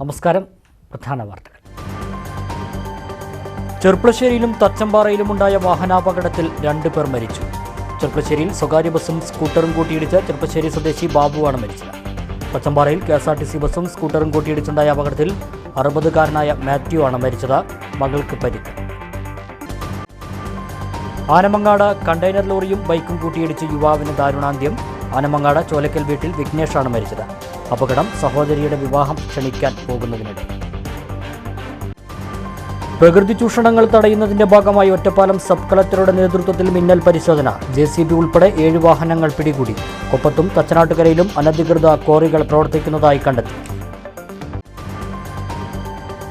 നമസ്കാരം. പ്രധാന വാർത്തകൾ. ചെർപ്പളശ്ശേരിയിലും തച്ചമ്പാറയിലും ഉണ്ടായ വാഹനാപകടത്തിൽ രണ്ടു പേർ മരിച്ചു. ചെറുപ്പശ്ശേരിയിൽ സ്വകാര്യ ബസ്സും സ്കൂട്ടറും കൂട്ടിയിടിച്ച ചെർപ്പശ്ശേരി സ്വദേശി ബാബുവാണ് മരിച്ചത്. തച്ചമ്പാറയിൽ K S R T C ബസ്സും സ്കൂട്ടറും കൂട്ടിയിടിച്ചുണ്ടായ അപകടത്തിൽ അറുപതുകാരനായ മാത്യു ആണ് മരിച്ചത്. മകൾക്ക് പരിക്ക്. ആനമങ്ങാട് കണ്ടെയ്നർ ലോറിയും ബൈക്കും കൂട്ടിയിടിച്ച് യുവാവിന് ദാരുണാന്ത്യം. ആനമങ്ങാട് ചോലക്കൽ വീട്ടിൽ വിഘ്നേഷാണ് മരിച്ചത്. അപകടം സഹോദരിയുടെ വിവാഹം ക്ഷണിക്കാൻ പോകുന്നതിനിടെ. പ്രകൃതി ചൂഷണങ്ങൾ തടയുന്നതിന്റെ ഭാഗമായി ഒറ്റപ്പാലം സബ് കളക്ടറുടെ നേതൃത്വത്തിൽ മിന്നൽ പരിശോധന. ജെ സി ബി ഉൾപ്പെടെ ഏഴ് വാഹനങ്ങൾ പിടികൂടി. കൊപ്പത്തും തച്ചനാട്ടുകരയിലും അനധികൃത ക്വാറികൾ പ്രവർത്തിക്കുന്നതായി കണ്ടെത്തി.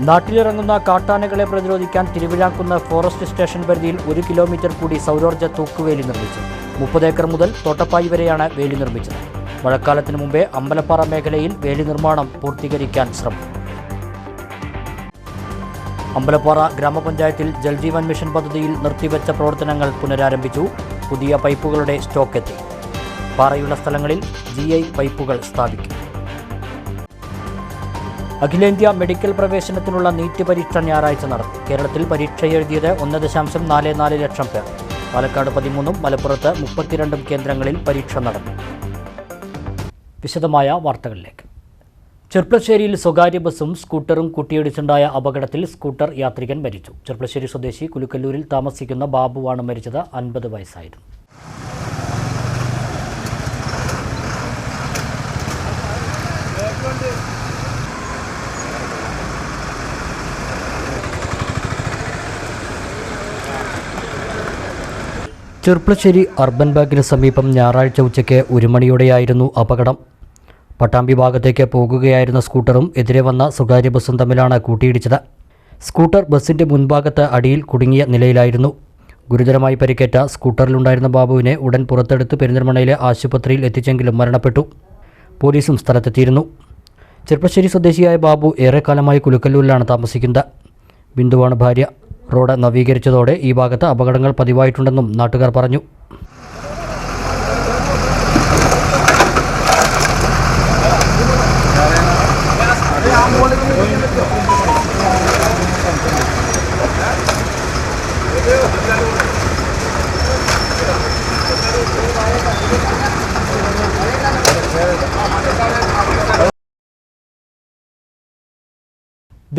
നാട്ടിലിറങ്ങുന്ന കാട്ടാനകളെ പ്രതിരോധിക്കാൻ തിരുവിഴാക്കുന്ന ഫോറസ്റ്റ് സ്റ്റേഷൻ പരിധിയിൽ ഒരു കിലോമീറ്റർ കൂടി സൗരോർജ തൂക്കുവേലി നിർമ്മിച്ചു. മുപ്പത് ഏക്കർ മുതൽ തോട്ടപ്പായി വരെയാണ് വേലി നിർമ്മിച്ചത്. മഴക്കാലത്തിന് മുമ്പേ അമ്പലപ്പാറ മേഖലയിൽ വേലി നിർമ്മാണം പൂർത്തീകരിക്കാൻ ശ്രമം. അമ്പലപ്പാറ ഗ്രാമപഞ്ചായത്തിൽ ജൽജീവൻ മിഷൻ പദ്ധതിയിൽ നിർത്തിവെച്ച പ്രവർത്തനങ്ങൾ പുനരാരംഭിച്ചു. പുതിയ പൈപ്പുകളുടെ സ്റ്റോക്ക് എത്തി. പാറയുള്ള സ്ഥലങ്ങളിൽ ജി ഐ പൈപ്പുകൾ സ്ഥാപിക്കും. അഖിലേന്ത്യാ മെഡിക്കൽ പ്രവേശനത്തിനുള്ള നീറ്റ് പരീക്ഷ ഞായറാഴ്ച നടത്തി കേരളത്തിൽ പരീക്ഷ എഴുതിയത് ഒന്ന് ദശാംശം നാല് നാല് ലക്ഷം പേർ. പാലക്കാട് പതിമൂന്നും മലപ്പുറത്ത് മുപ്പത്തിരണ്ടും കേന്ദ്രങ്ങളിൽ പരീക്ഷ നടന്നു. വിശദമായ വാർത്തകളിലേക്ക്. ചെർപ്പളശ്ശേരിയിൽ സ്വകാര്യ ബസ്സും സ്കൂട്ടറും കുട്ടിയടിച്ചുണ്ടായ അപകടത്തിൽ സ്കൂട്ടർ യാത്രികൻ മരിച്ചു. ചെർപ്പളശ്ശേരി സ്വദേശി കുലുക്കല്ലൂരിൽ താമസിക്കുന്ന ബാബുവാണ് മരിച്ചത് അൻപത് വയസ്സായിരുന്നു. ചെർപ്പളശ്ശേരി അർബൻ ബാങ്കിന് സമീപം ഞായറാഴ്ച ഉച്ചയ്ക്ക് ഒരു മണിയോടെയായിരുന്നു അപകടം. പട്ടാമ്പി ഭാഗത്തേക്ക് പോകുകയായിരുന്ന സ്കൂട്ടറും എതിരെ വന്ന സ്വകാര്യ ബസ്സും തമ്മിലാണ് കൂട്ടിയിടിച്ചത്. സ്കൂട്ടർ ബസ്സിന്റെ മുൻഭാഗത്ത് അടിയിൽ കുടുങ്ങിയ നിലയിലായിരുന്നു. ഗുരുതരമായി പരിക്കേറ്റ സ്കൂട്ടറിലുണ്ടായിരുന്ന ബാബുവിനെ ഉടൻ പുറത്തെടുത്ത് പെരിന്തൽമണ്ണയിലെ ആശുപത്രിയിൽ എത്തിച്ചെങ്കിലും മരണപ്പെട്ടു. പോലീസും സ്ഥലത്തെത്തിയിരുന്നു. ചെറുപ്പശ്ശേരി സ്വദേശിയായ ബാബു ഏറെക്കാലമായി കുലുക്കല്ലൂരിലാണ് താമസിക്കുന്നത്. ബിന്ദുവാണ് ഭാര്യ. റോഡ് നവീകരിച്ചതോടെ ഈ ഭാഗത്ത് അപകടങ്ങൾ പതിവായിട്ടുണ്ടെന്നും നാട്ടുകാർ പറഞ്ഞു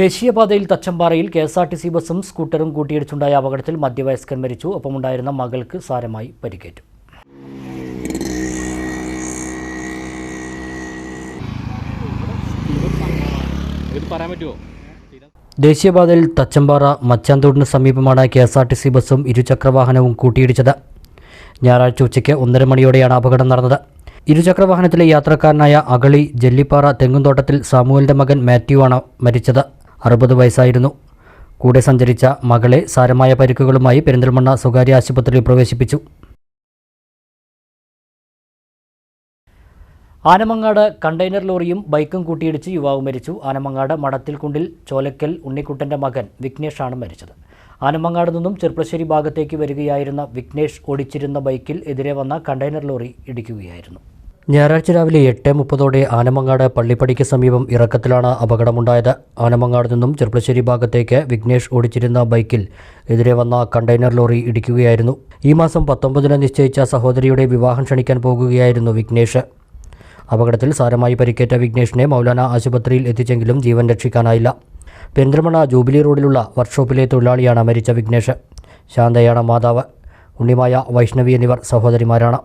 ദേശീയപാതയിൽ തച്ചമ്പാറയിൽ K S R T C ബസ്സും സ്കൂട്ടറും കൂട്ടിയിടിച്ചുണ്ടായ അപകടത്തിൽ മധ്യവയസ്കൻ മരിച്ചു. ഒപ്പമുണ്ടായിരുന്ന മകൾക്ക് സാരമായി പരിക്കേറ്റു. ദേശീയപാതയിൽ തച്ചമ്പാറ മച്ചാന്തോടിന് സമീപമാണ് K S R T C ബസ്സും ഇരുചക്രവാഹനവും കൂട്ടിയിടിച്ചത്. ഞായറാഴ്ച ഉച്ചയ്ക്ക് ഒന്നര മണിയോടെയാണ് അപകടം നടന്നത്. ഇരുചക്രവാഹനത്തിലെ യാത്രക്കാരനായ അഗളി ജെല്ലിപ്പാറ തെങ്ങുംതോട്ടത്തിൽ സാമുവലിന്റെ മകൻ മാത്യു ആണ് മരിച്ചത്. അറുപത് വയസ്സായിരുന്നു. കൂടെ സഞ്ചരിച്ച മകളെ സാരമായ പരിക്കുകളുമായി പെരിന്തൽമണ്ണ സ്വകാര്യ ആശുപത്രിയിൽ പ്രവേശിപ്പിച്ചു. ആനമങ്ങാട് കണ്ടെയ്നർ ലോറിയും ബൈക്കും കൂട്ടിയിടിച്ച് യുവാവ് മരിച്ചു. ആനമങ്ങാട് മടത്തിൽകുണ്ടിൽ ചോലക്കൽ ഉണ്ണിക്കുട്ടന്റെ മകൻ വിഘ്നേഷാണ് മരിച്ചത്. ആനമങ്ങാട് നിന്നും ചെർപ്പശ്ശേരി ഭാഗത്തേക്ക് വരികയായിരുന്ന വിഘ്നേഷ് ഓടിച്ചിരുന്ന ബൈക്കിൽ എതിരെ വന്ന കണ്ടെയ്നർ ലോറി ഇടിക്കുകയായിരുന്നു. ഞായറാഴ്ച രാവിലെ എട്ട് മുപ്പതോടെ ആനമങ്ങാട് പള്ളിപ്പടിക്ക് സമീപം ഇറക്കത്തിലാണ് അപകടമുണ്ടായത്. ആനമങ്ങാട് നിന്നും ചെർപ്പശ്ശേരി ഭാഗത്തേക്ക് വിഘ്നേഷ് ഓടിച്ചിരുന്ന ബൈക്കിൽ എതിരെ വന്ന കണ്ടെയ്നർ ലോറി ഇടിക്കുകയായിരുന്നു. ഈ മാസം പത്തൊമ്പതിന് നിശ്ചയിച്ച സഹോദരിയുടെ വിവാഹം ക്ഷണിക്കാൻ പോകുകയായിരുന്നു വിഘ്നേഷ്. അപകടത്തിൽ സാരമായി പരിക്കേറ്റ വിഘ്നേഷിനെ മൗലാന ആശുപത്രിയിൽ എത്തിച്ചെങ്കിലും ജീവൻ രക്ഷിക്കാനായില്ല. പെരിന്തൽമണ്ണ ജൂബിലി റോഡിലുള്ള വർക്ക്ഷോപ്പിലെ തൊഴിലാളിയാണ് മരിച്ച വിഘ്നേഷ്. ശാന്തയാണ് മാതാവ് ഉണ്ണിമായ വൈഷ്ണവി എന്നിവർ സഹോദരിമാരാണ്.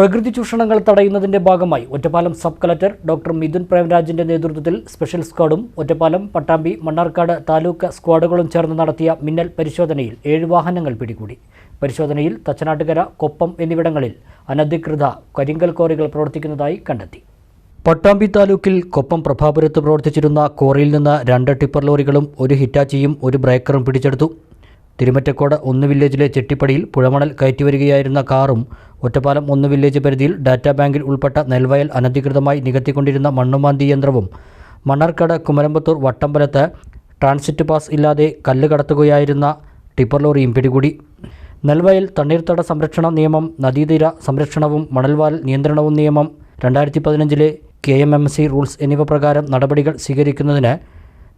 പ്രകൃതി ചൂഷണങ്ങൾ തടയുന്നതിന്റെ ഭാഗമായി Ottapalam sub collector doctor Mithun പ്രേംരാജിന്റെ നേതൃത്വത്തിൽ സ്പെഷ്യൽ സ്ക്വാഡും ഒറ്റപ്പാലം പട്ടാമ്പി മണ്ണാർക്കാട് താലൂക്ക് സ്ക്വാഡുകളും ചേർന്ന് നടത്തിയ മിന്നൽ പരിശോധനയിൽ ഏഴ് വാഹനങ്ങൾ പിടികൂടി. പരിശോധനയിൽ തച്ചനാട്ടുകര കൊപ്പം എന്നിവിടങ്ങളിൽ അനധികൃത കരിങ്കൽ കോറികൾ പ്രവർത്തിക്കുന്നതായി കണ്ടെത്തി. പട്ടാമ്പി താലൂക്കിൽ കൊപ്പം പ്രഭാപുരത്ത് പ്രവർത്തിച്ചിരുന്ന കോറിയിൽ നിന്ന് രണ്ട് ടിപ്പർ ലോറികളും ഒരു ഹിറ്റാച്ചിയും ഒരു ബ്രേക്കറും പിടിച്ചെടുത്തു. തിരുമറ്റക്കോട് ഒന്ന് വില്ലേജിലെ ചെട്ടിപ്പടിയിൽ പുഴമണൽ കയറ്റിവരികയായിരുന്ന കാറും ഒറ്റപ്പാലം ഒന്ന് വില്ലേജ് പരിധിയിൽ ഡാറ്റാ ബാങ്കിൽ ഉൾപ്പെട്ട നെൽവയൽ അനധികൃതമായി നികത്തിക്കൊണ്ടിരുന്ന മണ്ണുമാന്തി യന്ത്രവും മണ്ണാർക്കാട് കുമരമ്പത്തൂർ വട്ടമ്പലത്ത് ട്രാൻസിറ്റ് പാസ് ഇല്ലാതെ കല്ല് കടത്തുകയായിരുന്ന ടിപ്പർ ലോറിയും പിടികൂടി. നെൽവയൽ തണ്ണീർത്തട സംരക്ഷണ നിയമം നദീതീര സംരക്ഷണവും മണൽവാൽ നിയന്ത്രണവും നിയമം രണ്ടായിരത്തി പതിനഞ്ചിലെ K M M C rules എന്നിവ പ്രകാരം നടപടികൾ സ്വീകരിക്കുന്നതിന്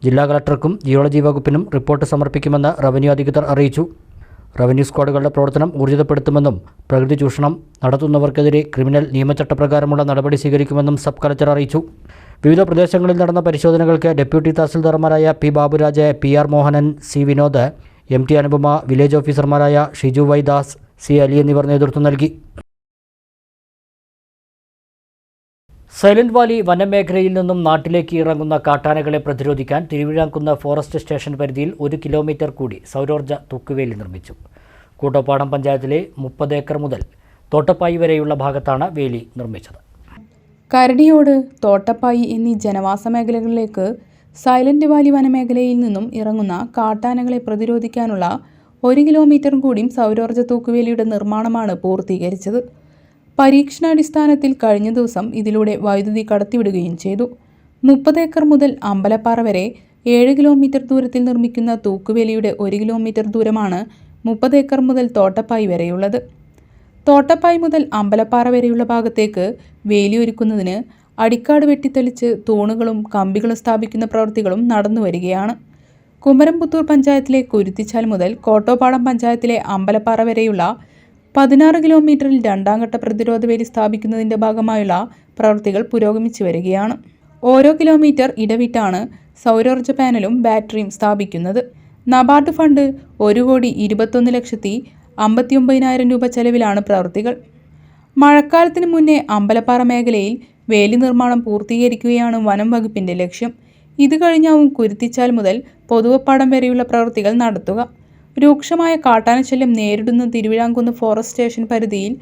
ജില്ലാ കളക്ടർക്കും ജിയോളജി വകുപ്പിനും റിപ്പോർട്ട് സമർപ്പിക്കുമെന്ന് റവന്യൂ അധികൃതർ അറിയിച്ചു. റവന്യൂ സ്ക്വാഡുകളുടെ പ്രവർത്തനം ഊർജിതപ്പെടുത്തുമെന്നും പ്രകൃതി ചൂഷണം നടത്തുന്നവർക്കെതിരെ ക്രിമിനൽ നിയമചട്ടപ്രകാരമുള്ള നടപടി സ്വീകരിക്കുമെന്നും സബ് കളക്ടർ അറിയിച്ചു. വിവിധ പ്രദേശങ്ങളിൽ നടന്ന പരിശോധനകൾക്ക് deputy തഹസിൽദാർമാരായ P Baburaj P R Mohanan C Vinod M T Anupama village ഓഫീസർമാരായ ഷിജു വൈദാസ് സി അലി എന്നിവർ നേതൃത്വം നൽകി. സൈലന്റ് വാലി വനമേഖലയിൽ നിന്നും നാട്ടിലേക്ക് ഇറങ്ങുന്ന കാട്ടാനകളെ പ്രതിരോധിക്കാൻ തിരുവിഴാംകുന്ന് ഫോറസ്റ്റ് സ്റ്റേഷൻ പരിധിയിൽ ഒരു കിലോമീറ്റർ കൂടി സൗരോർജ തൂക്കുവേലി നിർമ്മിച്ചു. കൂട്ടപ്പാടം പഞ്ചായത്തിലെ മുപ്പത് ഏക്കർ മുതൽ തോട്ടപ്പായി വരെയുള്ള ഭാഗത്താണ് വേലി നിർമ്മിച്ചത്. കരടിയോട് തോട്ടപ്പായി എന്നീ ജനവാസ മേഖലകളിലേക്ക് സൈലന്റ് വാലി വനമേഖലയിൽ നിന്നും ഇറങ്ങുന്ന കാട്ടാനകളെ പ്രതിരോധിക്കാനുള്ള ഒരു കിലോമീറ്ററും കൂടിയും സൗരോർജ തൂക്കുവേലിയുടെ നിർമ്മാണമാണ് പൂർത്തീകരിച്ചത്. പരീക്ഷണാടിസ്ഥാനത്തിൽ കഴിഞ്ഞ ദിവസം ഇതിലൂടെ വൈദ്യുതി കടത്തിവിടുകയും ചെയ്തു. മുപ്പത് ഏക്കർ മുതൽ അമ്പലപ്പാറ വരെ ഏഴ് കിലോമീറ്റർ ദൂരത്തിൽ നിർമ്മിക്കുന്ന തൂക്കുവേലിയുടെ ഒരു കിലോമീറ്റർ ദൂരമാണ് മുപ്പത് ഏക്കർ മുതൽ തോട്ടപ്പായി വരെയുള്ളത്. തോട്ടപ്പായി മുതൽ അമ്പലപ്പാറ വരെയുള്ള ഭാഗത്തേക്ക് വേലിയൊരുക്കുന്നതിന് അടിക്കാട് വെട്ടിത്തെളിച്ച് തൂണുകളും കമ്പികളും സ്ഥാപിക്കുന്ന പ്രവൃത്തികളും നടന്നു വരികയാണ്. കുമരംപുത്തൂർ പഞ്ചായത്തിലെ കുരുത്തിച്ചാൽ മുതൽ കോട്ടോപ്പാടം പഞ്ചായത്തിലെ അമ്പലപ്പാറ വരെയുള്ള പതിനാറ് കിലോമീറ്ററിൽ രണ്ടാം ഘട്ട പ്രതിരോധ വേലി സ്ഥാപിക്കുന്നതിന്റെ ഭാഗമായുള്ള പ്രവൃത്തികൾ പുരോഗമിച്ചു വരികയാണ്. ഓരോ കിലോമീറ്റർ ഇടവിട്ടാണ് സൗരോർജ പാനലും ബാറ്ററിയും സ്ഥാപിക്കുന്നത്. നബാർഡ് ഫണ്ട് ഒരു കോടി ഇരുപത്തൊന്ന് ലക്ഷത്തി അമ്പത്തി ഒമ്പതിനായിരം രൂപ ചെലവിലാണ് പ്രവൃത്തികൾ മഴക്കാലത്തിന് മുന്നേ അമ്പലപ്പാറ മേഖലയിൽ വേലി നിർമ്മാണം പൂർത്തീകരിക്കുകയാണ് വനം വകുപ്പിന്റെ ലക്ഷ്യം. ഇത് കഴിഞ്ഞാവും കുരുത്തിച്ചാൽ മുതൽ പൊതുവപ്പാടം വരെയുള്ള പ്രവൃത്തികൾ നടത്തുക. രൂക്ഷമായ കാട്ടാനശല്യം നേരിടുന്ന തിരുവിഴാംകുന്ന് ഫോറസ്റ്റ് സ്റ്റേഷൻ പരിധിയിൽ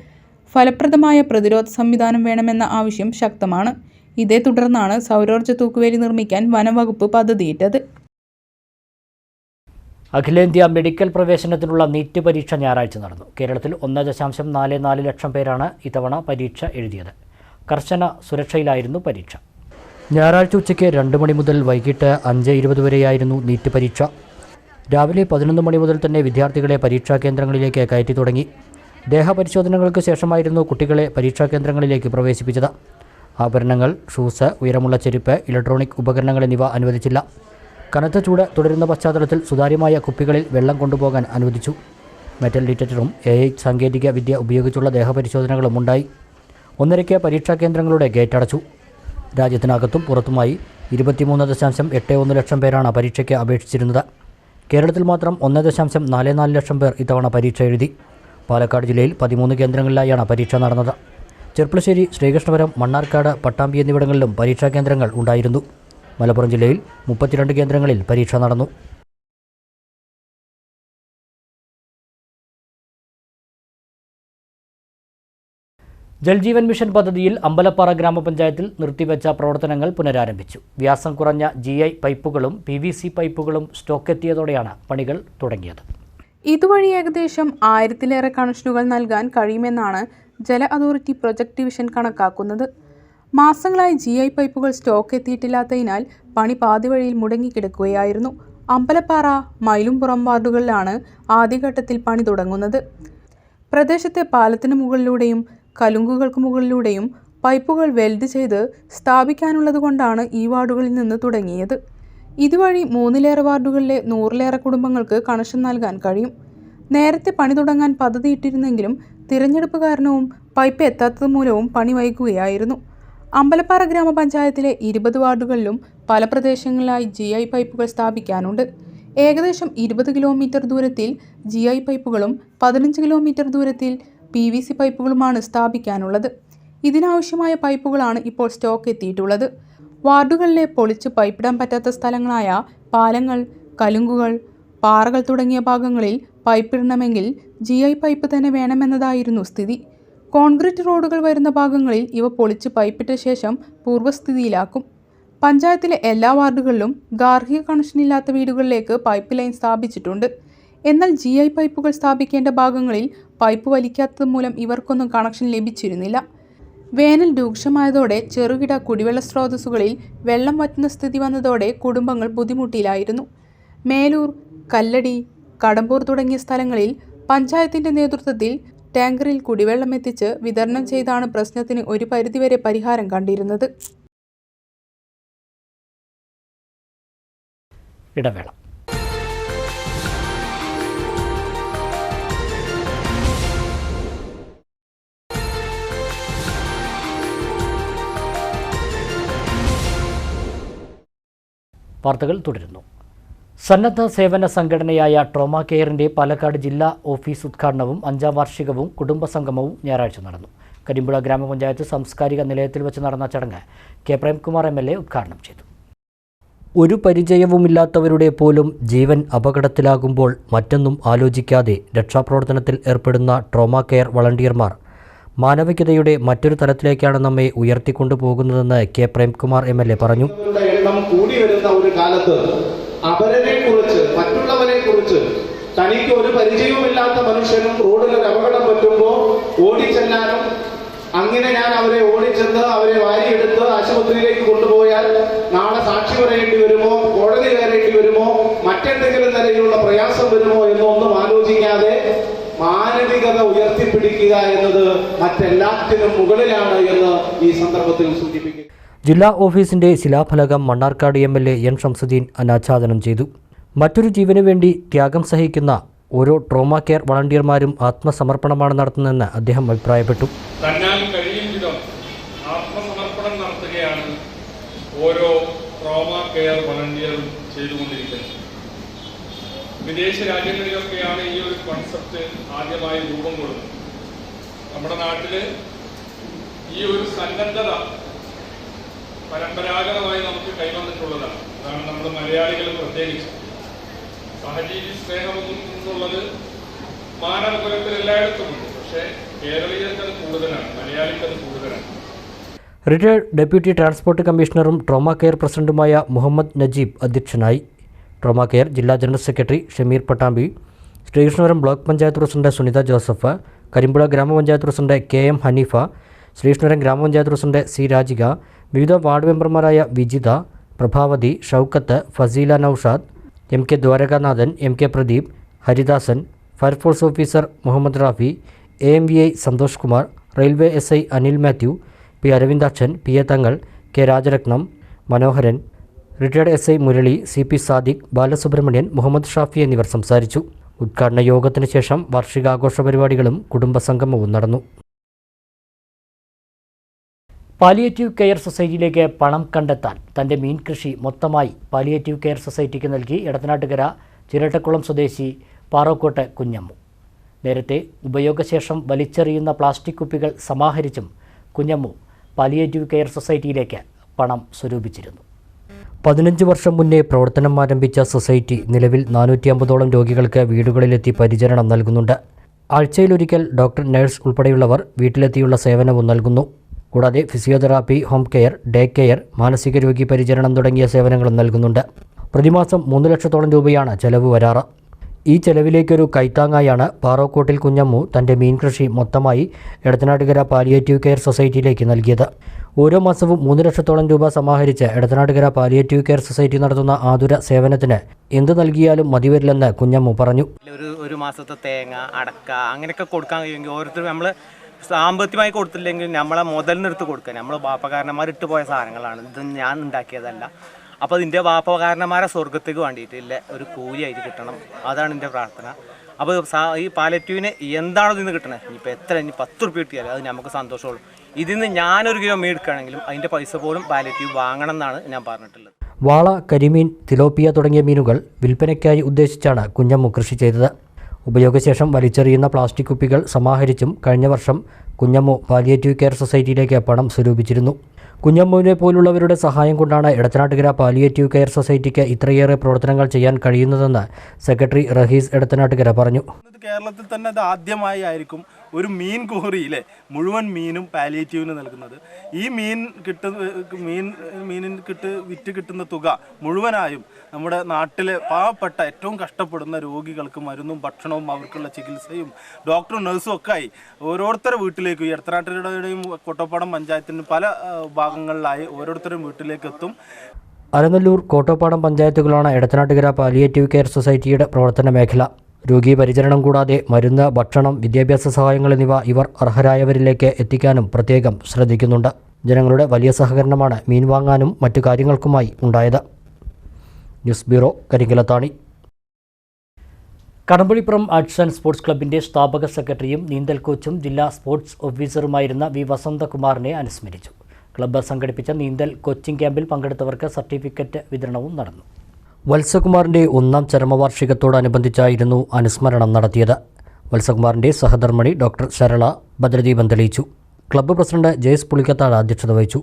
ഫലപ്രദമായ പ്രതിരോധ സംവിധാനം വേണമെന്ന ആവശ്യം ശക്തമാണ്. ഇതേ തുടർന്നാണ് സൗരോർജ തൂക്കുവേലി നിർമ്മിക്കാൻ വനംവകുപ്പ് പദ്ധതിയിട്ടത്. അഖിലേന്ത്യാ മെഡിക്കൽ പ്രവേശനത്തിനുള്ള നീറ്റ് പരീക്ഷ ഞായറാഴ്ച നടന്നു. കേരളത്തിൽ ഒന്ന് ദശാംശം നാല് നാല് ലക്ഷം പേരാണ് ഇത്തവണ പരീക്ഷ എഴുതിയത്. കർശന സുരക്ഷയിലായിരുന്നു പരീക്ഷ. ഞായറാഴ്ച ഉച്ചയ്ക്ക് രണ്ട് മണി മുതൽ വൈകിട്ട് അഞ്ച് ഇരുപത് വരെയായിരുന്നു നീറ്റ് പരീക്ഷ. രാവിലെ പതിനൊന്ന് മണി മുതൽ തന്നെ വിദ്യാർത്ഥികളെ പരീക്ഷാ കേന്ദ്രങ്ങളിലേക്ക് കയറ്റി തുടങ്ങി. ദേഹപരിശോധനകൾക്ക് ശേഷമായിരുന്നു കുട്ടികളെ പരീക്ഷാ കേന്ദ്രങ്ങളിലേക്ക് പ്രവേശിപ്പിച്ചത്. ആഭരണങ്ങൾ ഷൂസ് ഉയരമുള്ള ചെരുപ്പ് ഇലക്ട്രോണിക് ഉപകരണങ്ങൾ എന്നിവ അനുവദിച്ചില്ല. കനത്ത ചൂട് തുടരുന്ന പശ്ചാത്തലത്തിൽ സുതാര്യമായ കുപ്പികളിൽ വെള്ളം കൊണ്ടുപോകാൻ അനുവദിച്ചു. മെറ്റൽ ഡിറ്റക്ടറും എ ഐ സാങ്കേതിക വിദ്യ ഉപയോഗിച്ചുള്ള ദേഹപരിശോധനകളും ഉണ്ടായി. ഒന്നരയ്ക്ക് പരീക്ഷാ കേന്ദ്രങ്ങളുടെ ഗേറ്റ് അടച്ചു. രാജ്യത്തിനകത്തും പുറത്തുമായി ഇരുപത്തിമൂന്ന് ദശാംശം എട്ട് ഒന്ന് ലക്ഷം പേരാണ് പരീക്ഷയ്ക്ക് അപേക്ഷിച്ചിരുന്നത്. കേരളത്തിൽ മാത്രം ഒന്ന് ദശാംശം നാല് നാല് ലക്ഷം പേർ ഇത്തവണ പരീക്ഷ എഴുതി. പാലക്കാട് ജില്ലയിൽ പതിമൂന്ന് കേന്ദ്രങ്ങളിലായാണ് പരീക്ഷ നടന്നത്. ചെർപ്പളശ്ശേരി ശ്രീകൃഷ്ണപുരം മണ്ണാർക്കാട് പട്ടാമ്പി എന്നിവിടങ്ങളിലും പരീക്ഷാ കേന്ദ്രങ്ങൾ ഉണ്ടായിരുന്നു. മലപ്പുറം ജില്ലയിൽ മുപ്പത്തിരണ്ട് കേന്ദ്രങ്ങളിൽ പരീക്ഷ നടന്നു. ജൽജീവൻ മിഷൻ പദ്ധതിയിൽ അമ്പലപ്പാറ ഗ്രാമപഞ്ചായത്തിൽ നിർത്തിവെച്ച പ്രവർത്തനങ്ങൾ പുനരാരംഭിച്ചു. വ്യാസം കുറഞ്ഞ ജി ഐ പൈപ്പുകളും പി വി സി പൈപ്പുകളും സ്റ്റോക്കെത്തിയതോടെയാണ് പണികൾ തുടങ്ങിയത്. ഇതുവഴി ഏകദേശം ആയിരത്തിലേറെ കണക്ഷനുകൾ നൽകാൻ കഴിയുമെന്നാണ് ജല അതോറിറ്റി പ്രൊജക്ട് ഡിവിഷൻ കണക്കാക്കുന്നത്. മാസങ്ങളായി ജി ഐ പൈപ്പുകൾ സ്റ്റോക്ക് എത്തിയിട്ടില്ലാത്തതിനാൽ പണി പാതിവഴിയിൽ മുടങ്ങിക്കിടക്കുകയായിരുന്നു. അമ്പലപ്പാറ മയിലുംപുറം വാർഡുകളിലാണ് ആദ്യഘട്ടത്തിൽ പണി തുടങ്ങുന്നത്. പ്രദേശത്തെ പാലത്തിന് മുകളിലൂടെയും കലുങ്കുകൾക്ക് മുകളിലൂടെയും പൈപ്പുകൾ വെൽഡ് ചെയ്ത് സ്ഥാപിക്കാനുള്ളതുകൊണ്ടാണ് ഈ വാർഡുകളിൽ നിന്ന് തുടങ്ങിയത്. ഇതുവഴി മൂന്നിലേറെ വാർഡുകളിലെ നൂറിലേറെ കുടുംബങ്ങൾക്ക് കണക്ഷൻ നൽകാൻ കഴിയും. നേരത്തെ പണി തുടങ്ങാൻ പദ്ധതിയിട്ടിരുന്നെങ്കിലും തിരഞ്ഞെടുപ്പ് കാരണവും പൈപ്പ് എത്താത്തത് മൂലവും പണി വൈകുകയായിരുന്നു. അമ്പലപ്പാറ ഗ്രാമപഞ്ചായത്തിലെ ഇരുപത് വാർഡുകളിലും പല പ്രദേശങ്ങളിലായി ജി ഐ പൈപ്പുകൾ സ്ഥാപിക്കാനുണ്ട്. ഏകദേശം ഇരുപത് കിലോമീറ്റർ ദൂരത്തിൽ ജി ഐ പൈപ്പുകളും പതിനഞ്ച് കിലോമീറ്റർ ദൂരത്തിൽ പി വി സി പൈപ്പുകളുമാണ് സ്ഥാപിക്കാനുള്ളത്. ഇതിനാവശ്യമായ പൈപ്പുകളാണ് ഇപ്പോൾ സ്റ്റോക്ക് എത്തിയിട്ടുള്ളത്. വാർഡുകളിലെ പൊളിച്ച് പൈപ്പിടാൻ പറ്റാത്ത സ്ഥലങ്ങളായ പാലങ്ങൾ കലുങ്കുകൾ പാറകൾ തുടങ്ങിയ ഭാഗങ്ങളിൽ പൈപ്പിടണമെങ്കിൽ ജി ഐ പൈപ്പ് തന്നെ വേണമെന്നതായിരുന്നു സ്ഥിതി. കോൺക്രീറ്റ് റോഡുകൾ വരുന്ന ഭാഗങ്ങളിൽ ഇവ പൊളിച്ച് പൈപ്പിട്ട ശേഷം പൂർവസ്ഥിതിയിലാക്കും പഞ്ചായത്തിലെ എല്ലാ വാർഡുകളിലും ഗാർഹിക കണക്ഷനില്ലാത്ത വീടുകളിലേക്ക് പൈപ്പ് ലൈൻ സ്ഥാപിച്ചിട്ടുണ്ട്. എന്നാൽ ജി ഐ പൈപ്പുകൾ സ്ഥാപിക്കേണ്ട ഭാഗങ്ങളിൽ പൈപ്പ് വലിക്കാത്തത് മൂലം ഇവർക്കൊന്നും കണക്ഷൻ ലഭിച്ചിരുന്നില്ല. വേനൽ രൂക്ഷമായതോടെ ചെറുകിട കുടിവെള്ള സ്രോതസ്സുകളിൽ വെള്ളം വറ്റുന്ന സ്ഥിതി വന്നതോടെ കുടുംബങ്ങൾ ബുദ്ധിമുട്ടിയിലായിരുന്നു മേലൂർ കല്ലടി കടമ്പൂർ തുടങ്ങിയ സ്ഥലങ്ങളിൽ പഞ്ചായത്തിന്റെ നേതൃത്വത്തിൽ ടാങ്കറിൽ കുടിവെള്ളം എത്തിച്ച് വിതരണം ചെയ്താണ് പ്രശ്നത്തിന് ഒരു പരിധിവരെ പരിഹാരം കണ്ടിരുന്നത്. ഇടവേള. വാർത്തകൾ തുടരുന്നു. സന്നദ്ധ സേവന സംഘടനയായ ട്രോമ കെയറിന്റെ പാലക്കാട് ജില്ലാ ഓഫീസ് ഉദ്ഘാടനവും അഞ്ചാം വാർഷികവും കുടുംബസംഗമവും ഞായറാഴ്ച നടന്നു. കരിമ്പുഴ ഗ്രാമപഞ്ചായത്ത് സാംസ്കാരിക നിലയത്തിൽ വെച്ച് നടന്ന ചടങ്ങ് K Premkumar M L A ഉദ്ഘാടനം ചെയ്തു. ഒരു പരിചയവുമില്ലാത്തവരുടെ പോലും ജീവൻ അപകടത്തിലാകുമ്പോൾ മറ്റൊന്നും ആലോചിക്കാതെ രക്ഷാപ്രവർത്തനത്തിൽ ഏർപ്പെടുന്ന ട്രോമ കെയർ വളണ്ടിയർമാർ മാനവികതയുടെ മറ്റൊരു തലത്തിലേക്കാണ് നമ്മെ ഉയർത്തിക്കൊണ്ടുപോകുന്നതെന്ന് K Premkumar M L A പറഞ്ഞു. എണ്ണം കൂടി വരുന്ന ഒരു കാലത്ത് അവരനെ കുറിച്ച് മറ്റുള്ളവരെ കുറിച്ച് തനിക്ക് ഒരു പരിചയവുമില്ലാത്ത മനുഷ്യനും റോഡിൽ ഒരു അപകടം പറ്റുമ്പോൾ ഓടിച്ചെല്ലാനും അങ്ങനെ ഞാൻ അവരെ ഓടിച്ചെന്ന് അവരെ വാരിയെടുത്ത് ആശുപത്രിയിലേക്ക് കൊണ്ടുപോയാൽ നാളെ സാക്ഷി പറയേണ്ടി വരുമോ കോടതി കയറേണ്ടി വരുമോ മറ്റെന്തെങ്കിലും നിലയിലുള്ള പ്രയാസം വരുമോ എന്നൊന്നും ആലോചിക്കാതെ മാനവികത ഉയർത്തിപ്പിടിക്കുക എന്നത് മറ്റെല്ലാത്തിനും മുകളിലാണ് എന്ന് ഈ സന്ദർഭത്തിൽ സൂചിപ്പിക്കുന്നു. ജില്ലാ ഓഫീസിന്റെ ശിലാഫലകം Mannarkkad M L A N Shamsudheen അനാച്ഛാദനം ചെയ്തു. മറ്റൊരു ജീവനു വേണ്ടി ത്യാഗം സഹിക്കുന്ന ഓരോ ട്രോമ കെയർ വളണ്ടിയർമാരും ആത്മസമർപ്പണമാണ് നടത്തുന്നതെന്ന് അദ്ദേഹം അഭിപ്രായപ്പെട്ടു. തന്നാൽ കഴിയും ആത്മസമർപ്പണം നടത്തുകയാണ് ഓരോ ട്രോമ കെയർ വളണ്ടിയറും ചെയ്തുകൊണ്ടിരിക്കുന്നത്. വിദേശ രാജ്യങ്ങളിലൊക്കെയാണ് ഈ ഒരു കൺസെപ്റ്റ് ആദ്യമായി രൂപം കൊള്ളുന്നത്. നമ്മുടെ നാട്ടിൽ ഈ ഒരു സന്നദ്ധത പരമ്പരാഗതമായി നമുക്ക് കൈവന്നിട്ടുള്ളതാണ്. അതാണ് നമ്മൾ മലയാളികൾ പ്രത്യേകിച്ച്. സഹജീവി സ്നേഹമെന്നും എന്നുള്ളത് മാനവകുലത്തിൽ എല്ലായിടത്തുമുണ്ട് പക്ഷേ കേരളീയർക്ക് കൂടുതലാണ്. മലയാളിക്ക് കൂടുതലാണ്. റിട്ടയർഡ് ഡെപ്യൂട്ടി ട്രാൻസ്പോർട്ട് കമ്മീഷണറും ട്രോമ കെയർ പ്രസിഡന്റുമായ മുഹമ്മദ് നജീബ് അധ്യക്ഷനായി. ട്രോമ കെയർ ജില്ലാ general secretary Shameer Pattambi. Sreekrishnapuram block panchayat president Sunitha Joseph. Karimpuzha gramapanchayat president K M Hanifa. Sreekrishnapuram gramapanchayat president C Rajika വിവിധ വാർഡ് മെമ്പർമാരായ Vijitha Prabhavathi Shoukath Fazeela Noushad M K Dwarakanathan M K Pradeep Haridasan fire force officer Muhammad Rafi A M V I Santhosh Kumar railway S I Anil Mathew P Aravindakshan P A Thangal K Rajarathnam Manoharan retired S I Murali C P Sadiq Balasubramanian Muhammad Shafi എന്നിവർ സംസാരിച്ചു. ഉദ്ഘാടന യോഗത്തിന് ശേഷം വാർഷികാഘോഷ പരിപാടികളും കുടുംബസംഗമവും നടന്നു. Palliative care സൊസൈറ്റിയിലേക്ക് പണം കണ്ടെത്താൻ തന്റെ മീൻ കൃഷി മൊത്തമായി പാലിയേറ്റീവ് കെയർ സൊസൈറ്റിക്ക് നൽകി എടത്തനാട്ടുകര ചിരട്ടക്കുളം സ്വദേശി പാറോക്കോട്ട് കുഞ്ഞമ്മു. നേരത്തെ ഉപയോഗശേഷം വലിച്ചെറിയുന്ന പ്ലാസ്റ്റിക് കുപ്പികൾ സമാഹരിച്ചും കുഞ്ഞമ്മു പാലിയേറ്റീവ് കെയർ സൊസൈറ്റിയിലേക്ക് പണം സ്വരൂപിച്ചിരുന്നു. പതിനഞ്ച് വർഷം മുന്നേ പ്രവർത്തനം ആരംഭിച്ച സൊസൈറ്റി നിലവിൽ നാനൂറ്റി അമ്പതോളം രോഗികൾക്ക് വീടുകളിലെത്തി പരിചരണം നൽകുന്നുണ്ട്. ആഴ്ചയിലൊരിക്കൽ ഡോക്ടർ നഴ്സ് ഉൾപ്പെടെയുള്ളവർ വീട്ടിലെത്തിയുള്ള സേവനവും നൽകുന്നു. കൂടാതെ physiotherapy home care day care മാനസിക രോഗി പരിചരണം തുടങ്ങിയ സേവനങ്ങളും നൽകുന്നുണ്ട്. പ്രതിമാസം മൂന്ന് ലക്ഷത്തോളം രൂപയാണ് ചെലവ് വരാറ്. ഈ ചെലവിലേക്കൊരു കൈത്താങ്ങായാണ് പാറോക്കോട്ടിൽ കുഞ്ഞമ്മു തന്റെ മീൻ കൃഷി മൊത്തമായി എടത്തനാട്ടുകര പാലിയേറ്റീവ് കെയർ സൊസൈറ്റിയിലേക്ക് നൽകിയത്. ഓരോ മാസവും മൂന്ന് ലക്ഷത്തോളം രൂപ സമാഹരിച്ച് എടത്തനാട്ടുകര പാലിയേറ്റീവ് കെയർ സൊസൈറ്റി നടത്തുന്ന ആതുര സേവനത്തിന് എന്ത് നൽകിയാലും മതിവരില്ലെന്ന് കുഞ്ഞമ്മു പറഞ്ഞു. ഒരു ഒരു മാസത്തെ തേങ്ങ അടക്ക അങ്ങനെയൊക്കെ കൊടുക്കാൻ കഴിയുമെങ്കിൽ ഓരോരുത്തർ നമ്മൾ സാമ്പത്തികമായി കൊടുത്തില്ലെങ്കിൽ നമ്മളെ മുതൽ മുതലിനെടുത്ത് കൊടുക്കുക. നമ്മൾ ബാപ്പകാരന്മാർ ഇട്ട് പോയ സാധനങ്ങളാണ്. ഇത് ഞാൻ ഉണ്ടാക്കിയതല്ല. അപ്പോൾ അതിന്റെ ബാപ്പകാരന്മാരെ സ്വർഗത്തേക്ക് വേണ്ടിയിട്ടില്ല ഒരു കൂലിയായിട്ട് കിട്ടണം. അതാണ് എന്റെ പ്രാർത്ഥന. അപ്പോൾ ഈ പാലറ്റീവിന് എന്താണോ ഇതിന്ന് കിട്ടണേ? ഇപ്പോൾ എത്ര ഇനി പത്ത് റുപ്യ കിട്ടിയാലും അത് നമുക്ക് സന്തോഷമുള്ളൂ. ഇതിൽ നിന്ന് ഞാനൊരു കിലോ മേടിക്കുകയാണെങ്കിലും അതിന്റെ പൈസ പോലും പാലറ്റീവ് വാങ്ങണം എന്നാണ് ഞാൻ പറഞ്ഞിട്ടുള്ളത്. വാള കരിമീൻ തിലോപ്പിയ തുടങ്ങിയ മീനുകൾ വിൽപ്പനയ്ക്കായി ഉദ്ദേശിച്ചാണ് കുഞ്ഞമ്മു കൃഷി ചെയ്തത്. ഉപയോഗശേഷം വലിച്ചെറിയുന്ന പ്ലാസ്റ്റിക് കുപ്പികൾ സമാഹരിച്ചും കഴിഞ്ഞ വർഷം കുഞ്ഞമ്മു പാലിയേറ്റീവ് കെയർ സൊസൈറ്റിയിലേക്ക് പണം സ്വരൂപിച്ചിരുന്നു. കുഞ്ഞമ്മുവിനെ പോലുള്ളവരുടെ സഹായം കൊണ്ടാണ് ഇടത്തനാട്ടുകര പാലിയേറ്റീവ് കെയർ സൊസൈറ്റിക്ക് ഇത്രയേറെ പ്രവർത്തനങ്ങൾ ചെയ്യാൻ കഴിയുന്നതെന്ന് സെക്രട്ടറി റഹീസ് ഇടത്തനാട്ടുകര പറഞ്ഞു. കേരളത്തിൽ തന്നെ അത് ആദ്യമായി ആയിരിക്കും ഒരു മീൻ കോറിയിലെ മുഴുവൻ മീനും പാലിയേറ്റീവിന് നൽകുന്നത്. ഈ മീൻ കിട്ടുന്ന മീൻ മീനിന് കിട്ട് വിറ്റ് കിട്ടുന്ന തുക മുഴുവനായും നമ്മുടെ നാട്ടിലെ പാവപ്പെട്ട ഏറ്റവും കഷ്ടപ്പെടുന്ന രോഗികൾക്ക് മരുന്നും ഭക്ഷണവും അവർക്കുള്ള ചികിത്സയും ഡോക്ടറും നഴ്സും ഒക്കെ ആയി. ഓരോരുത്തരുടെ വീട്ടിലേക്കും ഈ കോട്ടപ്പാടം പഞ്ചായത്തിന്റെ പല ഭാഗങ്ങളിലായി ഓരോരുത്തരും വീട്ടിലേക്ക് എത്തും. അരനല്ലൂർ കോട്ടപ്പാടം പഞ്ചായത്തുകളാണ് എടത്തനാട്ടുകര പാലിയേറ്റീവ് കെയർ സൊസൈറ്റിയുടെ പ്രവർത്തന മേഖല. രോഗി പരിചരണം കൂടാതെ മരുന്ന് ഭക്ഷണം വിദ്യാഭ്യാസ സഹായങ്ങൾ എന്നിവ ഇവർ അർഹരായവരിലേക്ക് എത്തിക്കാനും പ്രത്യേകം ശ്രദ്ധിക്കുന്നുണ്ട്. ജനങ്ങളുടെ വലിയ സഹകരണമാണ് മീൻ വാങ്ങാനും മറ്റു കാര്യങ്ങൾക്കുമായി ഉണ്ടായത്. News bureau Karinkallathani. Kadampalipuram arts and sports ക്ലബിന്റെ സ്ഥാപക സെക്രട്ടറിയും നീന്തൽ കോച്ചും ജില്ലാ സ്പോർട്സ് ഓഫീസറുമായിരുന്ന വി വസന്തകുമാറിനെ അനുസ്മരിച്ചു. ക്ലബ്ബ് സംഘടിപ്പിച്ച നീന്തൽ കോച്ചിംഗ് ക്യാമ്പിൽ പങ്കെടുത്തവർക്ക് സർട്ടിഫിക്കറ്റ് വിതരണവും നടന്നു. വത്സകുമാറിന്റെ ഒന്നാം ചരമവാർഷികത്തോടനുബന്ധിച്ചായിരുന്നു അനുസ്മരണം നടത്തിയത്. വത്സകുമാറിന്റെ സഹധർമ്മിണി ഡോക്ടർ ശരള ഭദ്രദീപം തെളിയിച്ചു. ക്ലബ്ബ് പ്രസിഡന്റ് ജയസ് പുളിക്കത്താട് അധ്യക്ഷത വഹിച്ചു.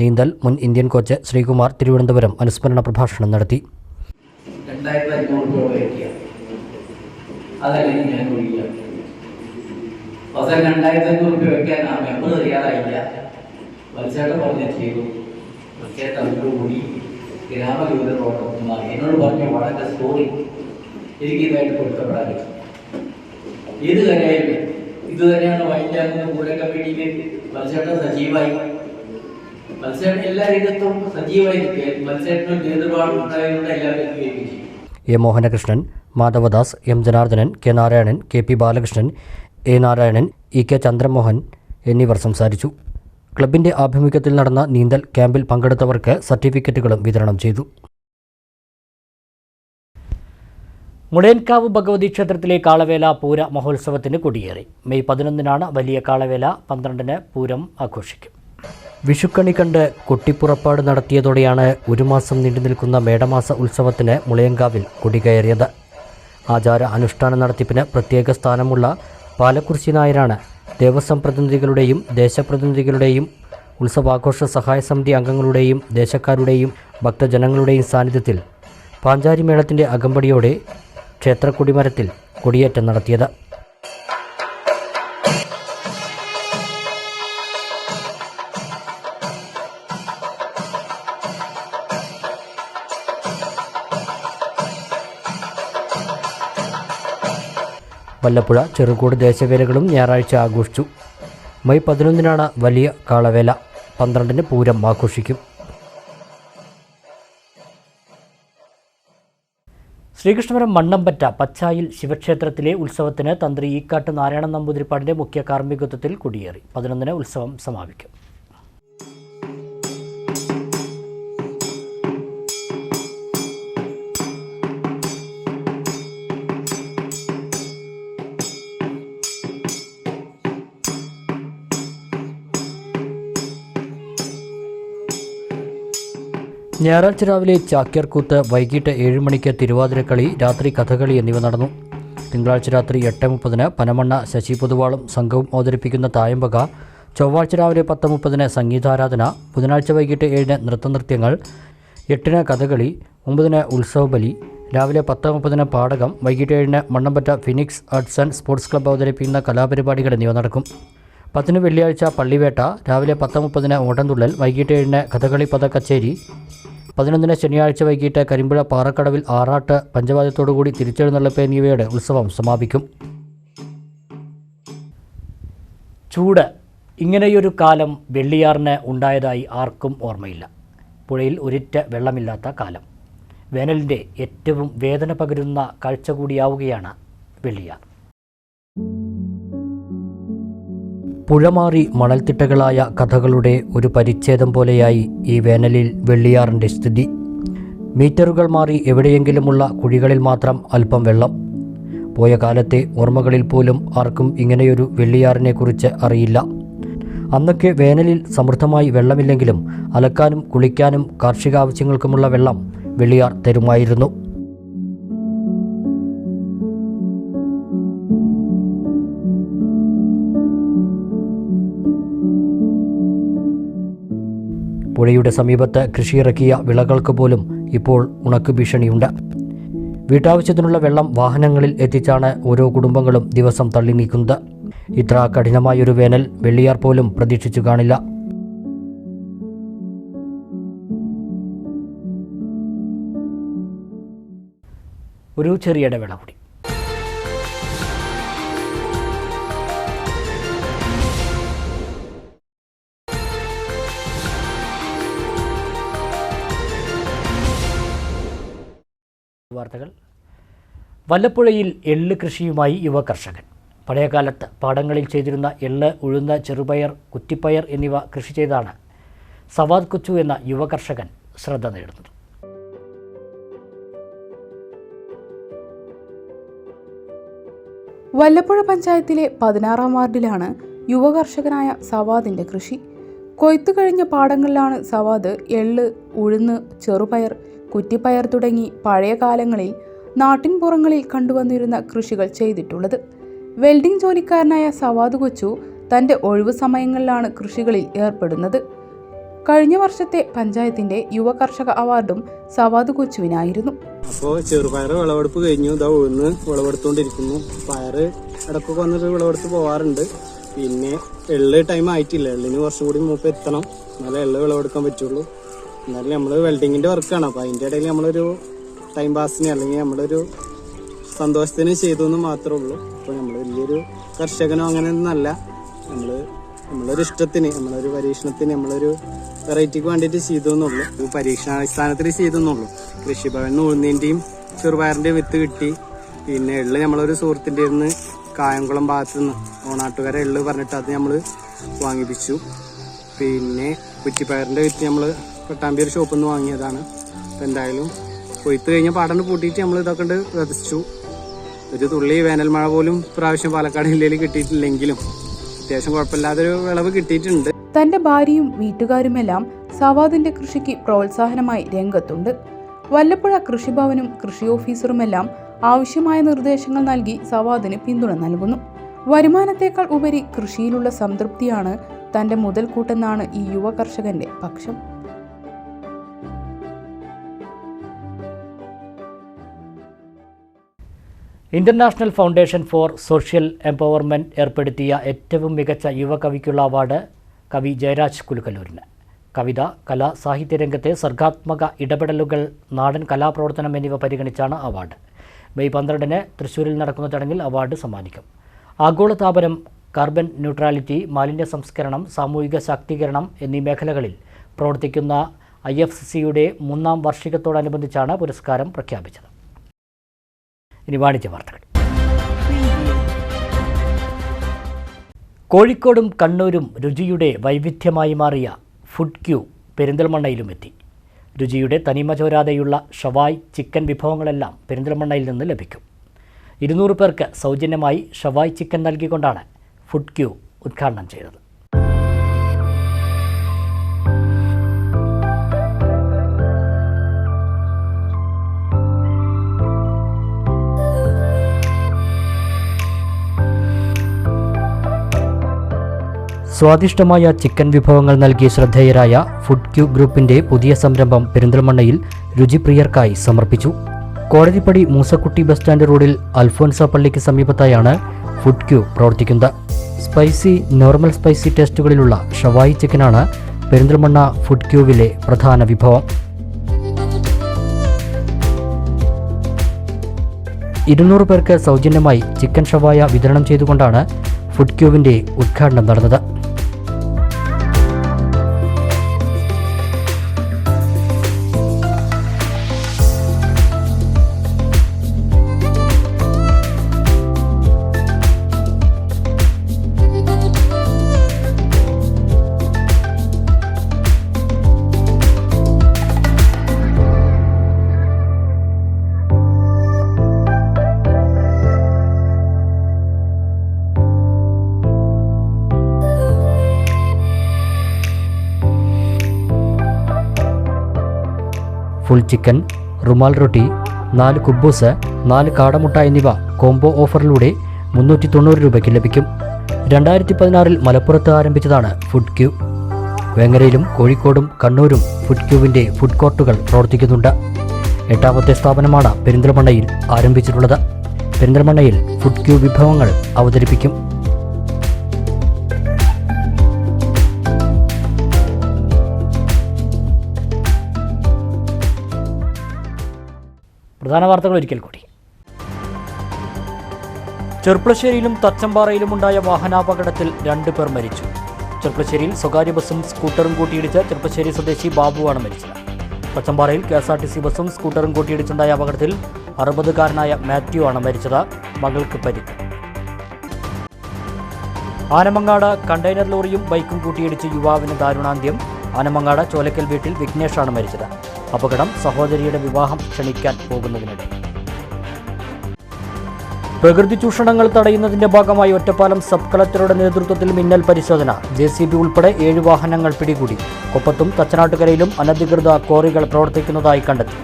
നീന്തൽ മുൻ ഇന്ത്യൻ കോച്ച് ശ്രീകുമാർ തിരുവനന്തപുരം അനുസ്മരണ പ്രഭാഷണം നടത്തി. അവസാനം രണ്ടായിരത്തി രൂപ വെക്കാൻ പറഞ്ഞ എന്നോട് പറഞ്ഞ വളരെ സ്റ്റോറി എനിക്ക് ഇതായിട്ട് പറ്റും. ഏത് ഇത് തന്നെയാണ് വൈദ്യാകുന്ന കൂടെ കമ്മിറ്റിയിൽ വത്സേട്ടൻ സജീവമായി. A. Mohanakrishnan Madhavadas M. Janardhanan K. Narayanan K. P. Balakrishnan A. Narayanan E. K. Chandramohan എന്നിവർ സംസാരിച്ചു. ക്ലബിന്റെ ആഭിമുഖ്യത്തിൽ നടന്ന നീന്തൽ ക്യാമ്പിൽ പങ്കെടുത്തവർക്ക് സർട്ടിഫിക്കറ്റുകളും വിതരണം ചെയ്തു. മുളയൻകാവ് ഭഗവതി ക്ഷേത്രത്തിലെ കാളവേല പൂര മഹോത്സവത്തിന് കൊടിയേറി. മെയ് പതിനൊന്നിനാണ് വലിയ കാളവേല പന്ത്രണ്ടിന് പൂരം ആഘോഷിക്കും. വിഷുക്കണി കണ്ട് കൊട്ടിപ്പുറപ്പാട് നടത്തിയതോടെയാണ് ഒരു മാസം നീണ്ടു നിൽക്കുന്ന മേടമാസ ഉത്സവത്തിന് മുളയങ്കാവിൽ കൊടികയറിയത്. ആചാര അനുഷ്ഠാന നടത്തിപ്പിന് പ്രത്യേക സ്ഥാനമുള്ള പാലക്കുറിശി നായരാണ് ദേവസ്വം പ്രതിനിധികളുടെയും ദേശപ്രതിനിധികളുടെയും ഉത്സവാഘോഷ സഹായ സമിതി അംഗങ്ങളുടെയും ദേശക്കാരുടെയും ഭക്തജനങ്ങളുടെയും സാന്നിധ്യത്തിൽ പാഞ്ചാരി മേളത്തിന്റെ അകമ്പടിയോടെ ക്ഷേത്രക്കുടിമരത്തിൽ കൊടിയേറ്റം നടത്തിയത്. വല്ലപ്പുഴ ചെറുകൂട് ദേശവേലകളും ഞായറാഴ്ച ആഘോഷിച്ചു. മെയ് പതിനൊന്നിനാണ് വലിയ കാളവേല. പന്ത്രണ്ടിന് പൂരം ആഘോഷിക്കും. ശ്രീകൃഷ്ണപുരം മണ്ണമ്പറ്റ പച്ചായിൽ ശിവക്ഷേത്രത്തിലെ ഉത്സവത്തിന് തന്ത്രി ഈക്കാട്ട് നാരായണ നമ്പൂതിരിപ്പാടിന്റെ മുഖ്യ കാർമ്മികത്വത്തിൽ കൊടിയേറി. പതിനൊന്നിന് ഉത്സവം സമാപിക്കും. ഞായറാഴ്ച രാവിലെ ചാക്യാർകൂത്ത് വൈകിട്ട് ഏഴ് മണിക്ക് തിരുവാതിരക്കളി രാത്രി കഥകളി എന്നിവ നടന്നു. തിങ്കളാഴ്ച രാത്രി എട്ട് മുപ്പതിന് പനമണ്ണ ശശി പൊതുവാളും സംഘവും അവതരിപ്പിക്കുന്ന തായമ്പക ചൊവ്വാഴ്ച രാവിലെ പത്ത് മുപ്പതിന് സംഗീതാരാധന ബുധനാഴ്ച വൈകിട്ട് ഏഴിന് നൃത്തനൃത്യങ്ങൾ എട്ടിന് കഥകളി ഒമ്പതിന് ഉത്സവബലി രാവിലെ പത്ത് മുപ്പതിന് പാടകം വൈകിട്ട് ഏഴിന് Mannampatta phoenix arts and sports club അവതരിപ്പിക്കുന്ന കലാപരിപാടികൾ എന്നിവ നടക്കും. പത്തിന് വെള്ളിയാഴ്ച പള്ളിവേട്ട രാവിലെ പത്ത് മുപ്പതിന് ഓട്ടംതുള്ളൽ വൈകിട്ട് ഏഴിന് കഥകളി പദ കച്ചേരി പതിനൊന്നിന് ശനിയാഴ്ച വൈകിട്ട് കരിമ്പുഴ പാറക്കടവിൽ ആറാട്ട് പഞ്ചവാദ്യത്തോടുകൂടി തിരിച്ചെഴുന്നള്ളപ്പ് എന്നിവയുടെ ഉത്സവം സമാപിക്കും. ചൂട്. ഇങ്ങനെയൊരു കാലം വെള്ളിയാറിന് ഉണ്ടായതായി ആർക്കും ഓർമ്മയില്ല. പുഴയിൽ ഒരിറ്റ വെള്ളമില്ലാത്ത കാലം. വേനലിന്റെ ഏറ്റവും വേദന പകരുന്ന കാഴ്ച കൂടിയാവുകയാണ് വെള്ളിയാർ. പുഴമാറി മണൽത്തിട്ടകളായ കഥകളുടെ ഒരു പരിച്ഛേദം പോലെയായി ഈ വേനലിൽ വെള്ളിയാറിന്റെ സ്ഥിതി. മീറ്ററുകൾ മാറി എവിടെയെങ്കിലുമുള്ള കുഴികളിൽ മാത്രം അല്പം വെള്ളം. പോയ കാലത്തെ ഓർമ്മകളിൽ പോലും ആർക്കും ഇങ്ങനെയൊരു വെള്ളിയാറിനെക്കുറിച്ച് അറിയില്ല. അന്നൊക്കെ വേനലിൽ സമൃദ്ധമായി വെള്ളമില്ലെങ്കിലും അലക്കാനും കുളിക്കാനും കാർഷിക ആവശ്യങ്ങൾക്കുമുള്ള വെള്ളം വെള്ളിയാർ തരുമായിരുന്നു. പുഴയുടെ സമീപത്ത് കൃഷിയിറക്കിയ വിളകൾക്ക് പോലും ഇപ്പോൾ ഉണക്ക് ഭീഷണിയുണ്ട്. വീട്ടാവശ്യത്തിനുള്ള വെള്ളം വാഹനങ്ങളിൽ എത്തിച്ചാണ് ഓരോ കുടുംബങ്ങളും ദിവസം തള്ളി നീക്കുന്നത്. ഇത്ര കഠിനമായൊരു വേനൽ വെള്ളിയാർ പോലും പ്രതീക്ഷിച്ചു കാണില്ല. ഒരു ചെറിയ ഇടവേള കൂടി. വാർത്തകൾ. വല്ലപ്പുഴയിൽ എള്ള് കൃഷിയുമായി യുവ കർഷകൻ. പഴയകാലത്ത് പാടങ്ങളിൽ ചെയ്തിരുന്ന എള്ള് ഉഴുന്ന ചെറുപയർ കുറ്റിപ്പയർ എന്നിവ കൃഷി ചെയ്താണ് സവാദ് കൊച്ചു എന്ന യുവ കർഷകൻ ശ്രദ്ധ നേടുന്നത്. വല്ലപ്പുഴ പഞ്ചായത്തിലെ പതിനാറാം വാർഡിലാണ് യുവ കർഷകനായ സവാദിന്റെ കൃഷി. കൊയ്ത്തു കഴിഞ്ഞ പാടങ്ങളിലാണ് സവാദ് എള്ള് ഉഴുന്ന് ചെറുപയർ കുറ്റിപ്പയർ തുടങ്ങി പഴയ കാലങ്ങളിൽ നാട്ടിൻപുറങ്ങളിൽ കണ്ടുവന്നിരുന്ന കൃഷികൾ ചെയ്തിട്ടുള്ളത്. വെൽഡിംഗ് ജോലിക്കാരനായ സവാദ് കൊച്ചു തന്റെ ഒഴിവു സമയങ്ങളിലാണ് കൃഷികളിൽ ഏർപ്പെടുന്നത്. കഴിഞ്ഞ വർഷത്തെ പഞ്ചായത്തിന്റെ യുവ കർഷക അവാർഡും സവാദ് കൊച്ചുവിനായിരുന്നു. അപ്പോൾ ചെറുപയർ വിളവെടുപ്പ് കഴിഞ്ഞു. ഇതാ ഉഴുന്ന് വിളവെടുത്തുകൊണ്ടിരിക്കുന്നു പയറ് ഇടയ്ക്കൊക്കെ വന്നിട്ട് വിളവെടുത്ത് പോവാറുണ്ട്. പിന്നെ എള്ള് ടൈം ആയിട്ടില്ല. എള്ളിന് കുറച്ചുകൂടി മുമ്പ് എത്തണം എന്നാലേ എള്ള് വിളവെടുക്കാൻ പറ്റുള്ളൂ. എന്നാലും നമ്മൾ വെൽഡിങ്ങിന്റെ വർക്കാണ് അപ്പൊ അതിന്റെ ഇടയിൽ നമ്മളൊരു ടൈം പാസിന് അല്ലെങ്കിൽ നമ്മളൊരു സന്തോഷത്തിന് ചെയ്തു എന്ന് മാത്രമേ ഉള്ളൂ. അപ്പോൾ നമ്മൾ വലിയൊരു കർഷകനോ അങ്ങനെ ഒന്നല്ല നമ്മൾ നമ്മളൊരു ഇഷ്ടത്തിന് നമ്മളൊരു പരീക്ഷണത്തിന് നമ്മളൊരു വെറൈറ്റിക്ക് വേണ്ടിയിട്ട് ചെയ്തു എന്നുള്ളൂ. പരീക്ഷണാടിസ്ഥാനത്തിൽ ചെയ്തു എന്നുള്ളൂ. കൃഷിഭവൻ ഉഴുന്നിന്റെയും ചെറുപയറിന്റെയും വിത്ത് കിട്ടി. പിന്നെ എള്ള് നമ്മളൊരു സുഹൃത്തിന്റെ നിന്ന് കായംകുളം ഭാഗത്ത് നിന്ന് ഓണാട്ടുകാരെ എള്ള് പറഞ്ഞിട്ട് അത് നമ്മൾ വാങ്ങിപ്പിച്ചു. പിന്നെ കുറ്റിപ്പയറിന്റെ വിത്ത് നമ്മൾ പട്ടാമ്പിയൊരു ഷോപ്പിൽ നിന്ന് വാങ്ങിയതാണ്. അപ്പോൾ എന്തായാലും കൊയ്ത്ത് കഴിഞ്ഞ പാടണ്ട് പൂട്ടിയിട്ട് നമ്മൾ ഇതൊക്കെ ഉണ്ട് വിതച്ചു. ഒരു തുള്ളി വേനൽ മഴ പോലും പ്രാവശ്യം പാലക്കാട് ജില്ലയിൽ കിട്ടിയിട്ടില്ലെങ്കിലും അത്യാവശ്യം കുഴപ്പമില്ലാതൊരു വിളവ് കിട്ടിയിട്ടുണ്ട്. തന്റെ ഭാര്യയും വീട്ടുകാരുമെല്ലാം സവാദിന്റെ കൃഷിക്ക് പ്രോത്സാഹനമായി രംഗത്തുണ്ട്. വല്ലപ്പുഴ കൃഷിഭവനും കൃഷി ഓഫീസറുമെല്ലാം ആവശ്യമായ നിർദ്ദേശങ്ങൾ നൽകി സവാദിന് പിന്തുണ നൽകുന്നു. വരുമാനത്തേക്കാൾ ഉപരി കൃഷിയിലുള്ള സംതൃപ്തിയാണ് തന്റെ മുതൽക്കൂട്ടെന്നാണ് ഈ യുവ കർഷകന്റെ പക്ഷം. International foundation for social empowerment ഏർപ്പെടുത്തിയ ഏറ്റവും മികച്ച യുവകവിക്കുള്ള അവാർഡ് കവി ജയരാജ് കുലുക്കല്ലൂരിന്. കവിത കലാ സാഹിത്യ രംഗത്തെ സർഗാത്മക ഇടപെടലുകൾ നാടൻ കലാപ്രവർത്തനം എന്നിവ പരിഗണിച്ചാണ് അവാർഡ്. മെയ് പന്ത്രണ്ടിന് തൃശ്ശൂരിൽ നടക്കുന്ന ചടങ്ങിൽ അവാർഡ് സമ്മാനിക്കും. ആഗോളതാപനം കാർബൺ ന്യൂട്രാലിറ്റി മാലിന്യ സംസ്കരണം സാമൂഹിക ശാക്തീകരണം എന്നീ മേഖലകളിൽ പ്രവർത്തിക്കുന്ന ഐ എഫ് സിയുടെ മൂന്നാം വാർഷികത്തോടനുബന്ധിച്ചാണ് പുരസ്കാരം പ്രഖ്യാപിച്ചത്. ഇനി വാണിജ്യ വാർത്തകൾ. കോഴിക്കോടും കണ്ണൂരും രുചിയുടെ വൈവിധ്യമായി മാറിയ ഫുഡ് ക്യൂ പെരിന്തൽമണ്ണയിലും എത്തി. രുചിയുടെ തനിമ ചോരാതെയുള്ള ഷവായ് ചിക്കൻ വിഭവങ്ങളെല്ലാം പെരിന്തൽമണ്ണയിൽ നിന്ന് ലഭിക്കും. ഇരുന്നൂറ് പേർക്ക് സൗജന്യമായി ഷവായ് ചിക്കൻ നൽകിക്കൊണ്ടാണ് ഫുഡ് ക്യൂ ഉദ്ഘാടനം ചെയ്തത്. സ്വാദിഷ്ടമായ ചിക്കൻ വിഭവങ്ങൾ നൽകി ശ്രദ്ധേയരായ ഫുഡ് ക്യൂ ഗ്രൂപ്പിന്റെ പുതിയ സംരംഭം പെരിന്തൽമണ്ണയിൽ രുചിപ്രിയർക്കായി സമർപ്പിച്ചു. കോടതിപ്പടി മൂസക്കുട്ടി ബസ് സ്റ്റാൻഡ് റോഡിൽ അൽഫോൻസ പള്ളിക്ക് സമീപത്തായാണ് ഫുഡ് ക്യൂ പ്രവർത്തിക്കുന്നത്. സ്പൈസി നോർമൽ സ്പൈസി ടേസ്റ്റുകളിലുള്ള ഷവായി ചിക്കനാണ് പെരിന്തൽമണ്ണ ഫുഡ് ക്യൂവിലെ പ്രധാന വിഭവം. ഇരുന്നൂറ് പേർക്ക് സൗജന്യമായി ചിക്കൻ ഷവായ വിതരണം ചെയ്തുകൊണ്ടാണ് ഫുഡ് ക്യൂവിന്റെ ഉദ്ഘാടനം നടന്നത്. ഫുൾ ചിക്കൻ റുമാൽ റൊട്ടി നാല് കുബൂസ് നാല് കാടമുട്ട എന്നിവ കോംബോ ഓഫറിലൂടെ മുന്നൂറ്റി തൊണ്ണൂറ് രൂപയ്ക്ക് ലഭിക്കും. രണ്ടായിരത്തി പതിനാറിൽ മലപ്പുറത്ത് ആരംഭിച്ചതാണ് ഫുഡ് ക്യൂ വേങ്ങരയിലും കോഴിക്കോടും കണ്ണൂരും ഫുഡ് ക്യൂവിന്റെ ഫുഡ് കോർട്ടുകൾ പ്രവർത്തിക്കുന്നുണ്ട്. എട്ടാമത്തെ സ്ഥാപനമാണ് പെരിന്തൽമണ്ണയിൽ ആരംഭിച്ചിട്ടുള്ളത്. പെരിന്തൽമണ്ണയിൽ ഫുഡ് ക്യൂ വിഭവങ്ങൾ അവതരിപ്പിക്കും. പ്രധാന വാർത്തകൾ ഒരിക്കൽ കൂടി. ചെർപ്പളശ്ശേരിയിലും തച്ചമ്പാറയിലുമുണ്ടായ വാഹനാപകടത്തിൽ രണ്ടു പേർ മരിച്ചു. ചെർപ്പളശ്ശേരിയിൽ സ്വകാര്യ ബസ്സും സ്കൂട്ടറും കൂട്ടിയിടിച്ച ചെർപ്പശ്ശേരി സ്വദേശി ബാബുവാണ് മരിച്ചത്. തച്ചമ്പാറയിൽ K S R T C ബസ്സും സ്കൂട്ടറും കൂട്ടിയിടിച്ചുണ്ടായ അപകടത്തിൽ അറുപതുകാരനായ മാത്യു ആണ് മരിച്ചത്. മകൾക്ക് പരിക്ക്. ആനമങ്ങാട് കണ്ടെയ്നർ ലോറിയും ബൈക്കും കൂട്ടിയിടിച്ച് യുവാവിന് ദാരുണാന്ത്യം. ആനമങ്ങാട് ചോലക്കൽ വീട്ടിൽ വിഘ്നേഷാണ് മരിച്ചത്. അപകടം സഹോദരിയുടെ വിവാഹം ക്ഷണിക്കാൻ പോകുന്നതിനിടെ. പ്രകൃതി ചൂഷണങ്ങൾ തടയുന്നതിന്റെ ഭാഗമായി ഒറ്റപ്പാലം സബ് കളക്ടറുടെ നേതൃത്വത്തിൽ മിന്നൽ പരിശോധന. ജെ സി ബി ഉൾപ്പെടെ ഏഴ് വാഹനങ്ങൾ പിടികൂടി. കൊപ്പത്തും തച്ചനാട്ടുകരയിലും അനധികൃത ക്വാറികൾ പ്രവർത്തിക്കുന്നതായി കണ്ടെത്തി.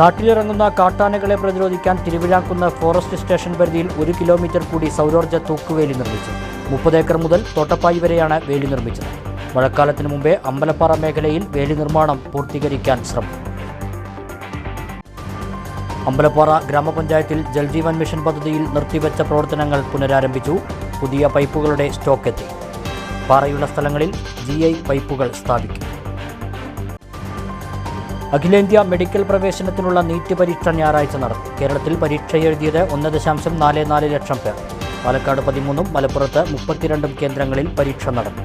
നാട്ടിലിറങ്ങുന്ന കാട്ടാനകളെ പ്രതിരോധിക്കാൻ തിരുവിഴാക്കുന്ന ഫോറസ്റ്റ് സ്റ്റേഷൻ പരിധിയിൽ ഒരു കിലോമീറ്റർ കൂടി സൗരോർജ തൂക്കുവേലി നിർമ്മിച്ചു. മുപ്പത് ഏക്കർ മുതൽ തോട്ടപ്പായി വരെയാണ് വേലി നിർമ്മിച്ചത്. മഴക്കാലത്തിന് മുമ്പേ അമ്പലപ്പാറ മേഖലയിൽ വേലി നിർമ്മാണം പൂർത്തീകരിക്കാൻ ശ്രമം. അമ്പലപ്പാറ ഗ്രാമപഞ്ചായത്തിൽ ജൽജീവൻ മിഷൻ പദ്ധതിയിൽ നിർത്തിവെച്ച പ്രവർത്തനങ്ങൾ പുനരാരംഭിച്ചു. പുതിയ പൈപ്പുകളുടെ സ്റ്റോക്ക് എത്തി. പാറയുള്ള സ്ഥലങ്ങളിൽ ജി ഐ പൈപ്പുകൾ സ്ഥാപിക്കും. അഖിലേന്ത്യാ മെഡിക്കൽ പ്രവേശനത്തിനുള്ള നീറ്റ് പരീക്ഷ ഞായറാഴ്ച നടന്നു കേരളത്തിൽ പരീക്ഷ എഴുതിയത് ഒന്ന് ദശാംശം നാല് നാല് ലക്ഷം പേർ. പാലക്കാട് പതിമൂന്നും മലപ്പുറത്ത് മുപ്പത്തിരണ്ടും കേന്ദ്രങ്ങളിൽ പരീക്ഷ നടന്നു